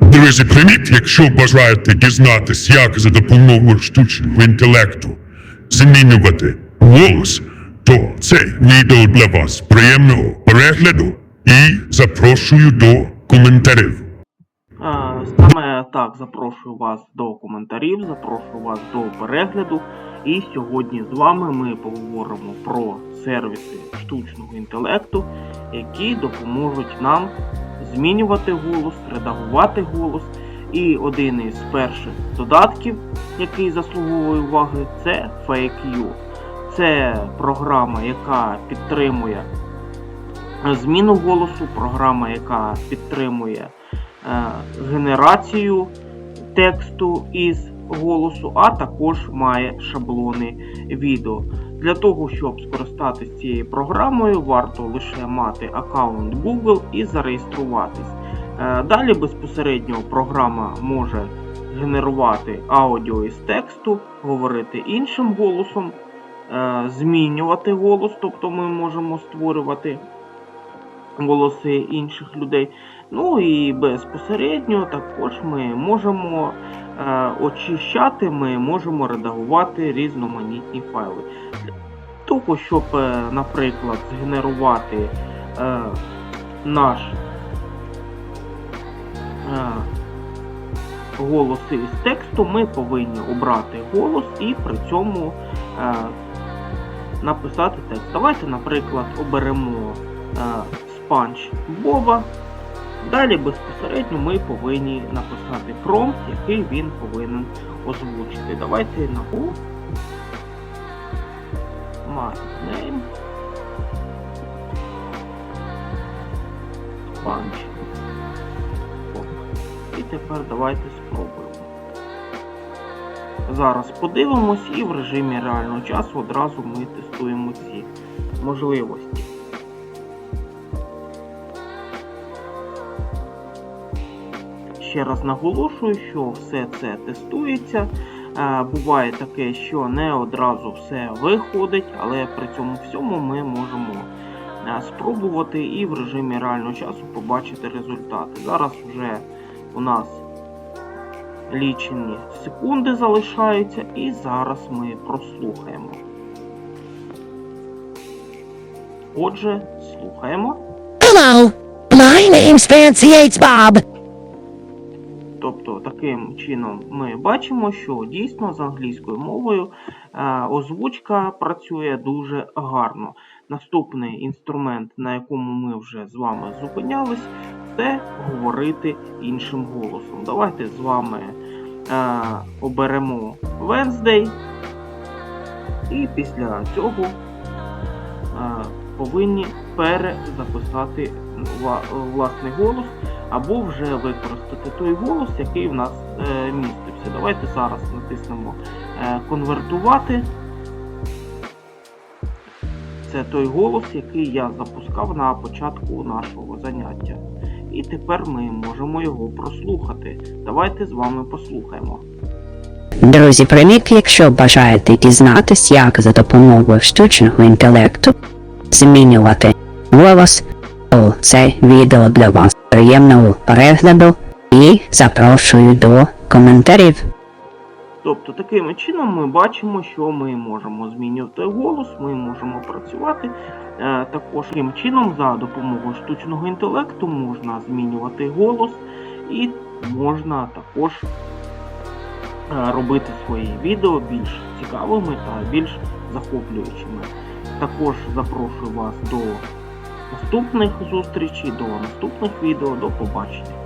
Друзі, привіт! Якщо бажаєте дізнатись, як за допомогою штучного інтелекту змінювати голос, то це відео для вас. Приємного перегляду і запрошую до коментарів. Саме так запрошую вас до коментарів, запрошую вас до перегляду. І сьогодні з вами ми поговоримо про сервіси штучного інтелекту, які допоможуть нам змінювати голос, редагувати голос. І один із перших додатків, який заслуговує уваги, це FakeU. Це програма, яка підтримує зміну голосу, програма, яка підтримує генерацію тексту із голосу, а також має шаблони відео. Для того, щоб скористатися цією програмою, варто лише мати аккаунт Google і зареєструватись. Е, Далі безпосередньо програма може генерувати аудіо із тексту, говорити іншим голосом, е, змінювати голос, тобто ми можемо створювати голоси інших людей. Ну і безпосередньо також ми можемо е, очищати, ми можемо редагувати різноманітні файли. Того, щоб, е, наприклад, згенерувати е, наш голоси із тексту, ми повинні обрати голос і при цьому написати текст. Давайте, наприклад, оберемо спанч Боба. Далі безпосередньо ми повинні написати промпт, який він повинен озвучити. Давайте на U. My name. Боб. І тепер давайте спробуємо. Зараз подивимось і в режимі реального часу одразу ми тестуємо ці можливості. Ще раз наголошую, що все це тестується. Е, Буває таке, що не одразу все виходить, але при цьому всьому ми можемо е, спробувати і в режимі реального часу побачити результати. Зараз вже у нас лічені секунди залишаються, і зараз ми прослухаємо. Отже, слухаємо. Hello, my name's Fancy Eights Bob. Таким чином ми бачимо, що дійсно з англійською мовою е, озвучка працює дуже гарно. Наступний інструмент, на якому ми вже з вами зупинялись, це говорити іншим голосом. Давайте з вами е, оберемо Wednesday і після цього е, повинні перезаписати власний голос або вже використати той голос, який в нас е, містився. Давайте зараз натиснемо е, конвертувати. Це той голос, який я запускав на початку нашого заняття. І тепер ми можемо його прослухати. Давайте з вами послухаємо. Друзі, привіт, якщо бажаєте дізнатись, як за допомогою штучного інтелекту змінювати голос, то це відео для вас. Приємного перегляду і запрошую до коментарів. Тобто таким чином ми бачимо, що ми можемо змінювати голос, ми можемо працювати. Е, також таким чином, за допомогою штучного інтелекту, можна змінювати голос і можна також е, робити свої відео більш цікавими та більш захоплюючими. Також запрошую вас до наступних зустрічей, до наступних відео, до побачення.